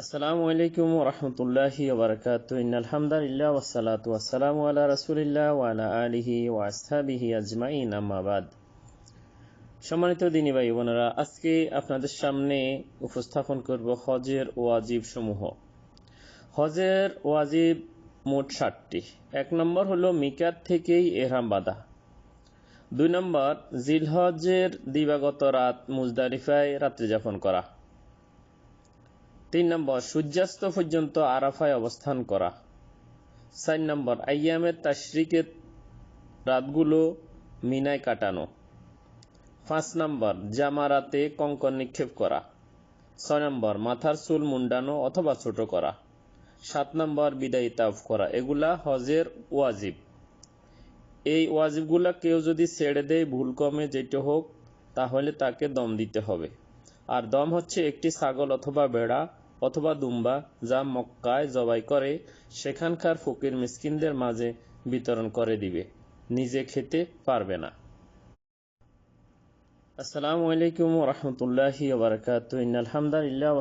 আসসালামু আলাইকুম রহমতুল্লাহি ওবরাকাত আলহামদুলিল্লাহ ওয়াসালাতু ওয়াসসালামু আলা রাসূলিল্লাহ ওয়া আলা আলিহি ওয়া আসহাবিহি আজমাইন, আম্মা বাদ। সম্মানিত দিনী ভাই বোনেরা, আজকে আপনাদের সামনে উপস্থাপন করব হজের ওয়াজিব সমূহ। হজের ওয়াজিব মোট ষাটটি এক নম্বর হলো মিকাত থেকেই এহরাম বাঁধা। দুই নম্বর জিলহজের দিবাগত রাত মুজদারিফায় রাত্রি যাপন করা। তিন নম্বর, সূর্যাস্ত পর্যন্ত আরাফায় অবস্থান করা। চার নম্বর আইয়ামের তাশরিকের রাতগুলো মিনায় কাটানো। পাঁচ নম্বর, জামারাতে কঙ্কর নিক্ষেপ করা। ছয় নম্বর, মাথার চুল মুন্ডানো অথবা ছোট করা। সাত নম্বর, বিদায়ী তাফ করা। এগুলা হজের ওয়াজিব। এই ওয়াজিবগুলা কেউ যদি ছেড়ে দেয়, ভুল কমে যেটা হোক, তাহলে তাকে দম দিতে হবে। আর দম হচ্ছে একটি ছাগল অথবা বেড়া অথবা দুম্বা যা মক্কায় জবাই করে, সেখানকার ফকির মিসকিনদের মাঝে বিতরণ করে দিবে। নিজে খেতে পারবে না। আসসালামু আলাইকুম রহমতুল্লাহি আলহামদুলিল্লাহ